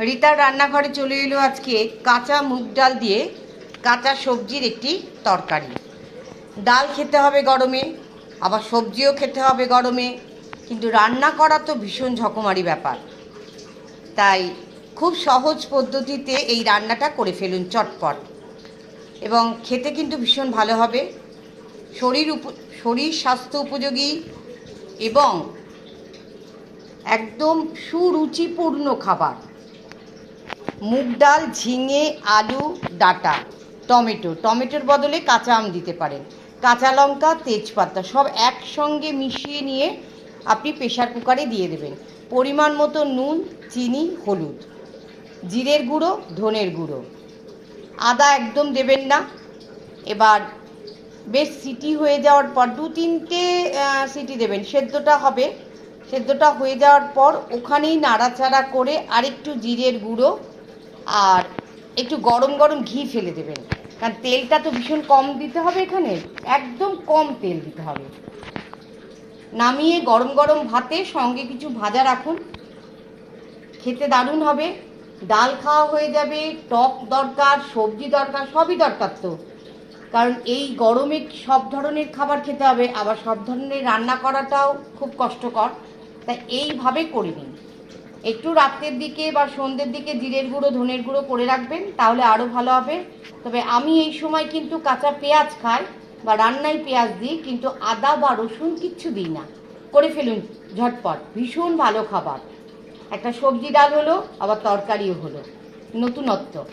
রিতার রান্নাঘরে চলে এলো আজকে কাঁচা মুগ ডাল দিয়ে কাঁচা সবজির একটি তরকারি। ডাল খেতে হবে গরমে, আবার সবজিও খেতে হবে গরমে, কিন্তু রান্না করা তো ভীষণ ঝকমারি ব্যাপার। তাই খুব সহজ পদ্ধতিতে এই রান্নাটা করে ফেলুন চটপট। এবং খেতে কিন্তু ভীষণ ভালো হবে। শরীর উপ, শরীর স্বাস্থ্য উপযোগী এবং একদম সুরুচিপূর্ণ খাবার। মুগ ডাল, ঝিঙে, আলু, ডাটা, টমেটো। টমেটোর বদলে কাঁচা আম দিতে পারেন। কাঁচা লঙ্কা, তেজপাতা সব একসঙ্গে মিশিয়ে নিয়ে আপনি প্রেশার কুকারে দিয়ে দেবেন। পরিমাণ মতো নুন, চিনি, হলুদ। জিরের গুঁড়ো, ধনের গুঁড়ো। আদা একদম দেবেন না। এবার বেশ সিটি হয়ে যাওয়ার পর দু তিনটে সিটি দেবেন। সেদ্ধটা হবে। সেদ্ধটা হয়ে যাওয়ার পর ওখানেই নাড়াচাড়া করে আরেকটু জিরের গুঁড়ো আর একটু গরম গরম ঘি ফেলে দেবেন। কারণ তেলটা তো ভীষণ কম দিতে হবে এখানে, একদম কম তেল দিতে হবে। নামিয়ে গরম গরম ভাতে সঙ্গে কিছু ভাজা রাখুন। খেতে দারুণ হবে। ডাল খাওয়া হয়ে যাবে, টক দরকার, সবজি দরকার, সবই দরকার তো। কারণ এই গরমে সব ধরনের খাবার খেতে হবে, আবার সব ধরনের রান্না করাটাও খুব কষ্টকর। তাই এইভাবে করে নিন। একটু রাত্রের দিকে বা সন্ধ্যের দিকে জিরের গুঁড়ো, ধনের গুঁড়ো করে রাখবেন, তাহলে আরও ভালো হবে। তবে আমি এই সময় কিন্তু কাঁচা পেঁয়াজ খাই বা রান্নায় পেঁয়াজ দিই, কিন্তু আদা বা রসুন কিচ্ছু দিই না। করে ফেলুন ঝটপট, ভীষণ ভালো খাবার। একটা সবজি ডাল হলো, আবার তরকারিও হলো। নতুনত্ব।